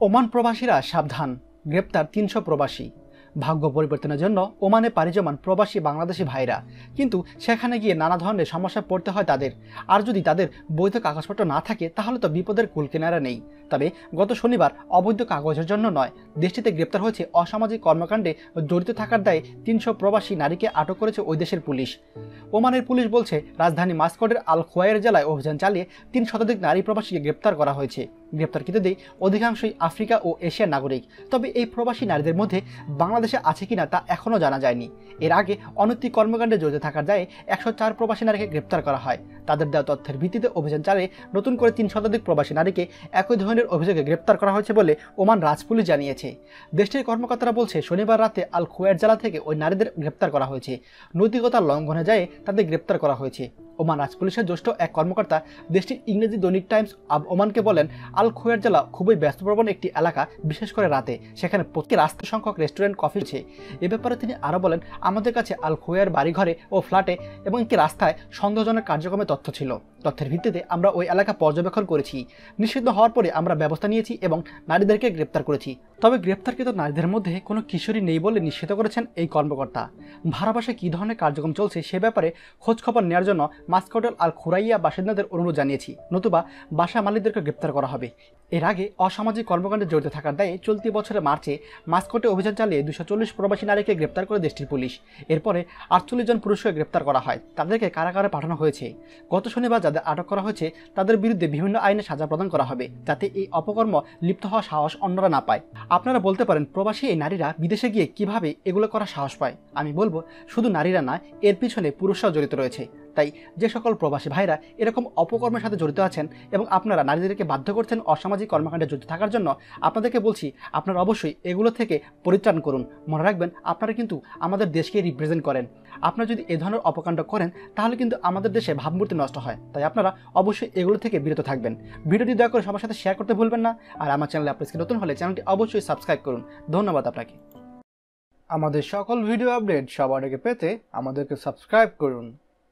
Oman প্রবাসীরা সাবধান। গ্রেপ্তার তিনশো প্রবাসী। ভাগ্য পরিবর্তনের জন্য ওমানে পাড়ি জমান প্রবাসী বাংলাদেশি ভাইরা। কিন্তু সেখানে গিয়ে নানা ধরনের সমস্যা পড়তে হয় তাদের। আর যদি তাদের বৈধ কাগজপত্র না থাকে, তাহলে তো বিপদের কুলকিনারা নেই। তবে গত শনিবার অবৈধ কাগজের জন্য নয়, দেশটিতে গ্রেপ্তার হয়েছে অসামাজিক কর্মকাণ্ডে জড়িত থাকার দায়ে তিনশো প্রবাসী নারীকে আটক করেছে ওই দেশের পুলিশ। ওমানের পুলিশ বলছে, রাজধানী মাস্কটের আল খোয়াইয়ের জেলায় অভিযান চালিয়ে তিন শতাধিক নারী প্রবাসীকে গ্রেপ্তার করা হয়েছে। গ্রেপ্তারকৃতদের অধিকাংশই আফ্রিকা ও এশিয়ার নাগরিক। তবে এই প্রবাসী নারীদের মধ্যে বাংলাদেশে আছে কিনা তা এখনও জানা যায়নি। এর আগে অনৈতিক কর্মকাণ্ডে জড়িত থাকার দায়ে একশো চার প্রবাসী নারীকে গ্রেপ্তার করা হয়। তাদের দেওয়া তথ্যের ভিত্তিতে অভিযান চালিয়ে নতুন করে তিন শতাধিক প্রবাসী নারীকে একই ধরনের অভিযোগে গ্রেপ্তার করা হয়েছে বলে ওমান রাজপুলিশ জানিয়েছে। দেশটির কর্মকর্তারা বলছে, শনিবার রাতে আল খুয়ার জেলা থেকে ওই নারীদের গ্রেপ্তার করা হয়েছে। নৈতিকতা লঙ্ঘনে যায় তাদের গ্রেপ্তার করা হয়েছে। ওমান রাজপুলিশের জ্যেষ্ঠ এক কর্মকর্তা দেশটির ইংরেজি দৈনিক টাইমস আব ওমানকে বলেন আল খোয়ার জেলা খুবই ব্যস্তপ্রবণ একটি এলাকা, বিশেষ করে রাতে। সেখানে প্রতি রাস্তা সংখ্যক রেস্টুরেন্ট, কফি আছে এ ব্যাপারে তিনি আরও বলেন, আমাদের কাছে আল খোয়ার বাড়িঘরে ও ফ্ল্যাটে এবং একটি রাস্তায় সন্দেহজনক কার্যক্রমে তথ্য ছিল। তথ্যের ভিত্তিতে আমরা ওই এলাকা পর্যবেক্ষণ করেছি। নিষিদ্ধ হওয়ার পরে আমরা ব্যবস্থা নিয়েছি এবং নারীদেরকে গ্রেপ্তার করেছি। তবে গ্রেপ্তারকৃত নারীদের মধ্যে কোনো কিশোরী নেই বলে নিশ্চিত করেছেন এই কর্মকর্তা। ভারতবাসে কী ধরনের কার্যক্রম চলছে সে ব্যাপারে খোঁজখবর নেওয়ার জন্য মাস্কটেল আর খুরাইয়া বাসিন্দাদের অনুরোধ জানিয়েছি। নতুবা বাসা মালিকদেরকে গ্রেপ্তার করা হবে। এর আগে অসামাজিক কর্মকাণ্ডে জড়িত থাকার দায়ে চলতি বছরের মার্চে মাস্কটে অভিযান চালিয়ে দুশো চল্লিশ প্রবাসী নারীকে গ্রেপ্তার করে দেশটির পুলিশ। এরপরে আটচল্লিশ জন পুরুষকে গ্রেপ্তার করা হয়। তাদেরকে কারাগারে পাঠানো হয়েছে। গত শনিবার যাদের আটক করা হয়েছে, তাদের বিরুদ্ধে বিভিন্ন আইনে সাজা প্রদান করা হবে, যাতে এই অপকর্ম লিপ্ত হওয়া সাহস অন্যরা না পায়। আপনারা বলতে পারেন, প্রবাসী এই নারীরা বিদেশে গিয়ে কীভাবে এগুলো করা সাহস পায়? আমি বলব, শুধু নারীরা না এর পিছনে পুরুষরাও জড়িত রয়েছে। তাই যে সকল প্রবাসী ভাইরা এরকম অপকর্মের সাথে জড়িত আছেন এবং আপনারা নারীদেরকে বাধ্য করছেন অসামাজিক কর্মকাণ্ডে জড়িত থাকার জন্য, আপনাদেরকে বলছি আপনারা অবশ্যই এগুলো থেকে পরিত্রাণ করুন। মনে রাখবেন, আপনারা কিন্তু আমাদের দেশকে রিপ্রেজেন্ট করেন। আপনারা যদি এ ধরনের অপকাণ্ড করেন, তাহলে কিন্তু আমাদের দেশে ভাবমূর্তি নষ্ট হয়। তাই আপনারা অবশ্যই এগুলো থেকে বিরত থাকবেন। ভিডিওটি দয়া করে সবার সাথে শেয়ার করতে ভুলবেন না আর আমার চ্যানেলে আপনার নতুন হলে চ্যানেলটি অবশ্যই সাবস্ক্রাইব করুন। ধন্যবাদ আপনাকে। আমাদের সকল ভিডিও আপডেট সবার আগে পেতে আমাদেরকে সাবস্ক্রাইব করুন।